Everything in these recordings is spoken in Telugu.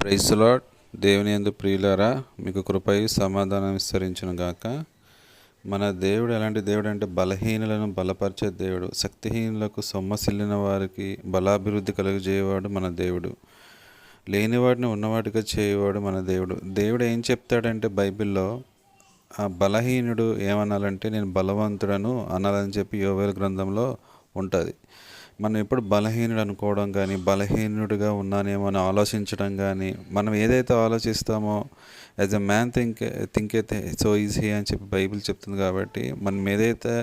ప్రైస్లాడ్ దేవుని యందు ప్రియులారా మీకు కృపయు సమాధానం విస్తరించును గాక. మన దేవుడు ఎలాంటి దేవుడు అంటే బలహీనులను బలపరిచే దేవుడు. శక్తిహీనులకు సొమ్మసిల్లిన వారికి బలాభివృద్ధి కలుగజేయవాడు మన దేవుడు. లేని వాటిని ఉన్నవాటిగా చేయవాడు మన దేవుడు. దేవుడు ఏం చెప్తాడంటే బైబిల్లో ఆ బలహీనుడు ఏమనాలంటే నేను బలవంతుడను అనాలని చెప్పి యోవేల గ్రంథంలో ఉంటుంది. మనం ఎప్పుడు బలహీనుడు అనుకోవడం కానీ బలహీనుడిగా ఉన్నానేమో అని ఆలోచించడం కానీ మనం ఏదైతే ఆలోచిస్తామో as a man think think అయితే సో ఈజీ అని చెప్పి బైబిల్ చెప్తుంది కాబట్టి మనం ఏదైతే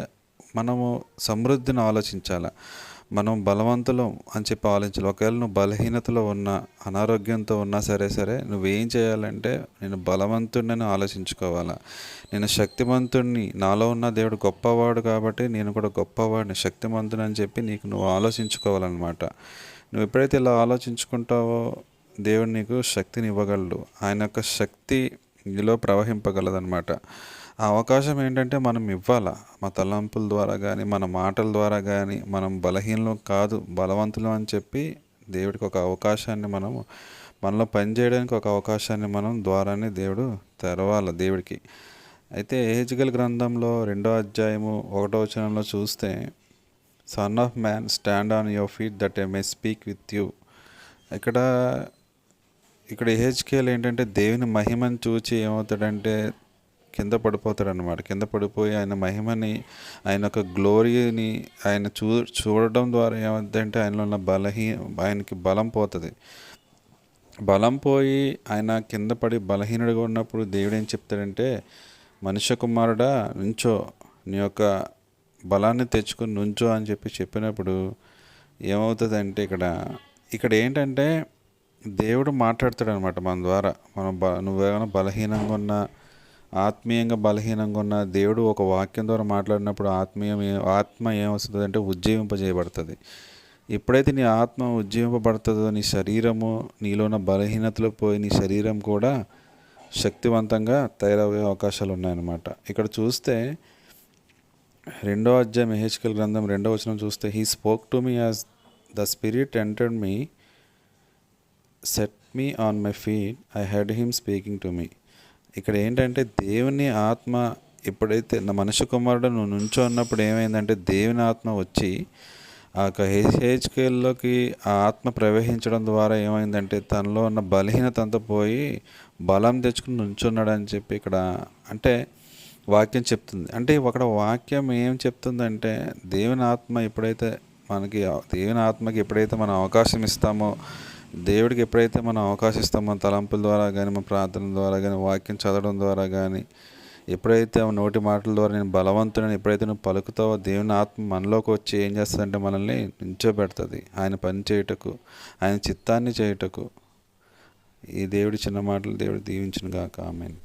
మనము సమృద్ధిని ఆలోచించాలి మనం బలవంతులం అని చెప్పి ఆలోచించాలి. ఒకవేళ నువ్వు బలహీనతలో ఉన్నా అనారోగ్యంతో ఉన్నా సరే సరే నువ్వేం చేయాలంటే నేను బలవంతుడిని ఆలోచించుకోవాలా. నేను శక్తివంతుడిని నాలో ఉన్న దేవుడు గొప్పవాడు కాబట్టి నేను కూడా గొప్పవాడిని శక్తివంతుని అని చెప్పి నీకు నువ్వు ఆలోచించుకోవాలన్నమాట. నువ్వు ఎప్పుడైతే ఇలా ఆలోచించుకుంటావో దేవుడు నీకు శక్తిని ఇవ్వగలడు. ఆయన యొక్క శక్తి నీలో ప్రవహింపగలదన్నమాట. ఆ అవకాశం ఏంటంటే మనం ఇవ్వాలా? మా తలంపుల ద్వారా కానీ మన మాటల ద్వారా కానీ మనం బలహీనలు కాదు బలవంతులు అని చెప్పి దేవుడికి ఒక అవకాశాన్ని మనం మనలో పనిచేయడానికి ఒక అవకాశాన్ని మనం ద్వారానే దేవుడు తెరవాలి దేవుడికి. అయితే ఏహెచ్గల్ గ్రంథంలో రెండో అధ్యాయము ఒకటో వచనంలో చూస్తే son of man stand on your feet that I may speak with you ఇక్కడ ఇక్కడ ఏహెచ్కేల్ ఏంటంటే దేవుని మహిమను చూచి ఏమవుతాడంటే కింద పడిపోతాడనమాట కింద పడిపోయి ఆయన మహిమని ఆయన యొక్క గ్లోరీని ఆయన చూ చూడడం ద్వారా ఏమవుతుందంటే ఆయనలో ఉన్న బలహీ ఆయనకి బలం పోతుంది. బలం పోయి ఆయన కింద పడి బలహీనుడిగా ఉన్నప్పుడు దేవుడు ఏం చెప్తాడంటే మనుష్య కుమారుడా నుంచో నీ యొక్క బలాన్ని తెచ్చుకుని నుంచో అని చెప్పి చెప్పినప్పుడు ఏమవుతుందంటే ఇక్కడ ఇక్కడ ఏంటంటే దేవుడు మాట్లాడతాడు అనమాట మన ద్వారా. మనం బ నువ్వేమైనా బలహీనంగా ఉన్నా ఆత్మీయంగా బలహీనంగా ఉన్న దేవుడు ఒక వాక్యం ద్వారా మాట్లాడినప్పుడు ఆత్మీయం ఆత్మ ఏమవుతుంది అంటే ఉజ్జీవింపజేయబడుతుంది. ఎప్పుడైతే నీ ఆత్మ ఉజ్జీవింపబడుతుందో నీ శరీరము నీలో ఉన్న బలహీనతలు పోయి నీ శరీరం కూడా శక్తివంతంగా తయారయ్యే అవకాశాలు ఉన్నాయన్నమాట ఇక్కడ చూస్తే రెండో అధ్యాయం మెహెచ్కల్ గ్రంథం రెండో వచనం చూస్తే he spoke to me as the spirit entered me set me on my feet I heard him speaking to me ఇక్కడ ఏంటంటే దేవుని ఆత్మ ఎప్పుడైతే నా మనుష్య కుమారుడు నువ్వు నుంచో ఉన్నప్పుడు ఏమైందంటే దేవుని ఆత్మ వచ్చి ఆ యొక్క హెచ్కేల్లోకి ఆ ఆత్మ ప్రవహించడం ద్వారా ఏమైందంటే తనలో ఉన్న బలహీనత అంతా పోయి బలం తెచ్చుకుని నుంచున్నాడని చెప్పి ఇక్కడ అంటే వాక్యం చెప్తుంది. అంటే అక్కడ వాక్యం ఏం చెప్తుందంటే దేవుని ఆత్మ ఎప్పుడైతే మనకి దేవుని ఆత్మకి ఎప్పుడైతే మనం అవకాశం ఇస్తామో దేవుడికి ఎప్పుడైతే మనం అవకాశిస్తామో మన తలంపుల ద్వారా కానీ మన ప్రార్థన ద్వారా కానీ వాక్యం చదవడం ద్వారా కానీ ఎప్పుడైతే నోటి మాటల ద్వారా నేను బలవంతుడని ఎప్పుడైతే నువ్వు పలుకుతావో దేవుని ఆత్మ మనలోకి వచ్చి ఏం చేస్తుందంటే మనల్ని నించోబెడుతుంది. ఆయన పని చేయుటకు ఆయన చిత్తాన్ని చేయుటకు. ఈ దేవుడి చిన్న మాటలు దేవుడు దీవించిన గాక ఆమెను.